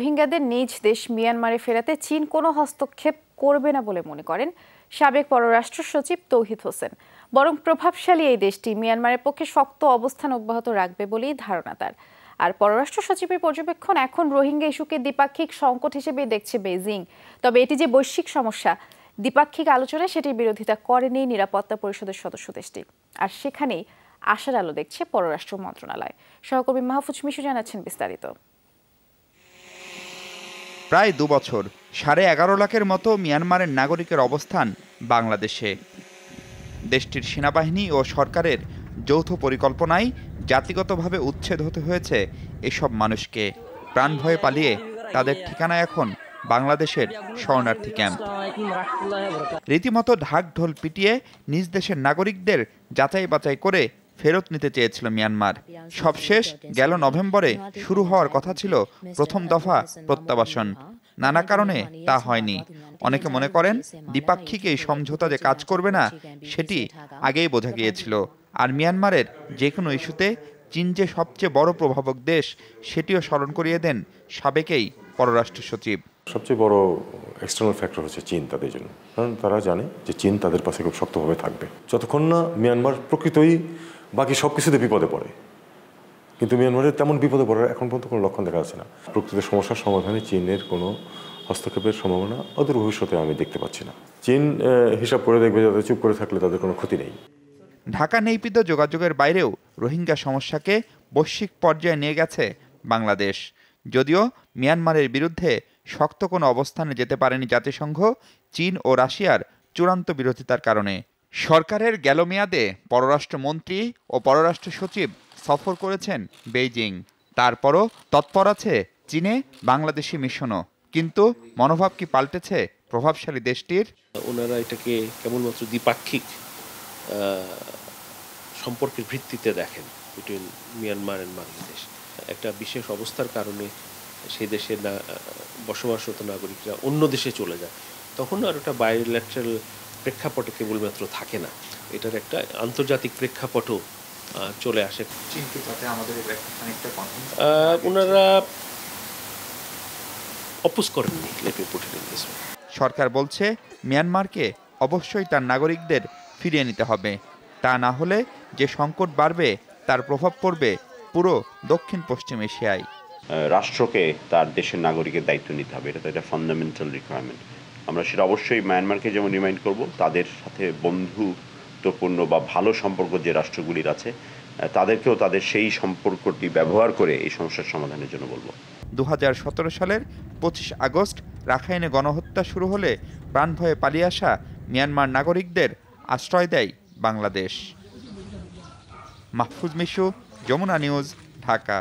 রোহিঙ্গাদের নিজ দেশ মিয়ানমারে ফেরাতে চীন কোনো হস্তক্ষেপ করবে না বলে মনে করেন সাবেক পররাষ্ট্র সচিব তৌহিদ হোসেন। বরং প্রভাবশালী এই দেশটি মিয়ানমারের পক্ষে শক্ত অবস্থান অব্যাহত রাখবে বলেই ধারণা তার। আর পররাষ্ট্র সচিবের পর্যবেক্ষণ এখন রোহিঙ্গা ইস্যুকে দ্বিপাক্ষিক সংকট হিসেবে দেখছে বেজিং তবে এটি যে বৈশ্বিক সমস্যা, দ্বিপাক্ষিক আলোচনায় সেটির বিরোধিতা করেনি নিরাপত্তা পরিষদের সদস্য দেশটি। আর সেখানেই আশার আলো দেখছে পররাষ্ট্র মন্ত্রণালয়। সহকর্মী মাহফুজ মিশু জানাচ্ছেন বিস্তারিত। প্রায় দু বছর, সাড়ে এগারো লাখের মতো মিয়ানমারের নাগরিকের অবস্থান বাংলাদেশে। দেশটির সেনাবাহিনী ও সরকারের যৌথ পরিকল্পনায় জাতিগতভাবে উচ্ছেদ হতে হয়েছে এসব মানুষকে। প্রাণ ভয়ে পালিয়ে তাদের ঠিকানা এখন বাংলাদেশের শরণার্থী ক্যাম্প। রীতিমতো ঢাক ঢোল পিটিয়ে নিজ দেশের নাগরিকদের যাচাই বাছাই করে ফেরত নিতে চেয়েছিল মিয়ানমার। সবশেষ গেল নভেম্বরে শুরু হওয়ার কথা ছিল প্রথম দফা প্রত্যাবাসন। নানা কারণে তা হয়নি। অনেকে মনে করেন দ্বিপাক্ষিক এই সমঝোতা যে কাজ করবে না সেটি আগেই বোঝা গিয়েছিল। আর মিয়ানমারের যে কোনো ইস্যুতে চীন যে সবচেয়ে বড় প্রভাবক দেশ সেটিও স্মরণ করিয়ে দেন সাবেকেই পররাষ্ট্র সচিব। সবচেয়ে বড় এক্সটার্নাল ফ্যাক্টর হচ্ছে চীন তাদের জন্য। কারণ তারা জানে যে চীন তাদের পাশে খুব শক্তভাবে থাকবে। যতক্ষণ না মিয়ানমার প্রকৃতই বাকি সব কিছুতে বিপদে পড়ে কিন্তু মিয়ানমারের তেমন বিপদে পড়ার এখন পর্যন্ত কোনো লক্ষণ দেখা যাচ্ছে না। প্রকৃত সমস্যার সমাধানে চীনের কোনো হস্তক্ষেপের সম্ভাবনা অদূর ভবিষ্যতে আমি দেখতে পাচ্ছি না। চীন হিসাব করে দেখবে, যাতে চুপ করে থাকলে তাদের কোনো ক্ষতি নেই। ঢাকা নেইপিত যোগাযোগের বাইরেও রোহিঙ্গা সমস্যাকে বৈশ্বিক পর্যায়ে নিয়ে গেছে বাংলাদেশ। যদিও মিয়ানমারের বিরুদ্ধে শক্ত কোনো অবস্থানে যেতে পারেনি জাতিসংঘ, চীন ও রাশিয়ার চূড়ান্ত বিরোধিতার কারণে। সরকারের গেল মেয়াদে পররাষ্ট্রমন্ত্রী ও পররাষ্ট্র সচিব সফর করেছেন বেইজিং। তারপরও তৎপর আছে চীনে বাংলাদেশি মিশনও। কিন্তু মনোভাব কি পাল্টেছে প্রভাবশালী দেশটির? ওনারা এটাকে কেবলমাত্র দ্বিপাক্ষিক সম্পর্কের ভিত্তিতে দেখেন বিটুইন মিয়ানমার অ্যান্ড বাংলাদেশ একটা বিশেষ অবস্থার কারণে সেই দেশের না বসবাসরত নাগরিকরা অন্য দেশে চলে যায়। তখন আর ওটা বায়োল্যাটারাল প্রেক্ষাপটে কেবলমাত্র থাকে না। এটার একটা আন্তর্জাতিক প্রেক্ষাপটও চলে আসে। ওনারা অপোজ করেননি সরকার বলছে মিয়ানমারকে অবশ্যই তার নাগরিকদের ফিরিয়ে নিতে হবে। তা না হলে যে সংকট বাড়বে তার প্রভাব পড়বে পুরো দক্ষিণ পশ্চিম এশিয়ায় রাষ্ট্রকে তার দেশের নাগরিকের দায়িত্ব নিতে হবে। এটা তো একটা ফান্ডামেন্টাল রিকোয়ারমেন্ট আমরা সেটা অবশ্যই মায়ানমারকে যেমন রিমাইন্ড করব, তাদের সাথে বন্ধুত্বপূর্ণ বা ভালো সম্পর্ক যে রাষ্ট্রগুলির আছে তাদেরকেও তাদের সেই সম্পর্কটি ব্যবহার করে এই সমস্যার সমাধানের জন্য বলব। দু হাজার সতেরো সালের পঁচিশ আগস্ট রাখাইনে গণহত্যা শুরু হলে প্রাণ ভয়ে পালিয়ে আসা মিয়ানমার নাগরিকদের আশ্রয় দেয় বাংলাদেশ। মাহফুজ মিশু, যমুনা নিউজ, ঢাকা।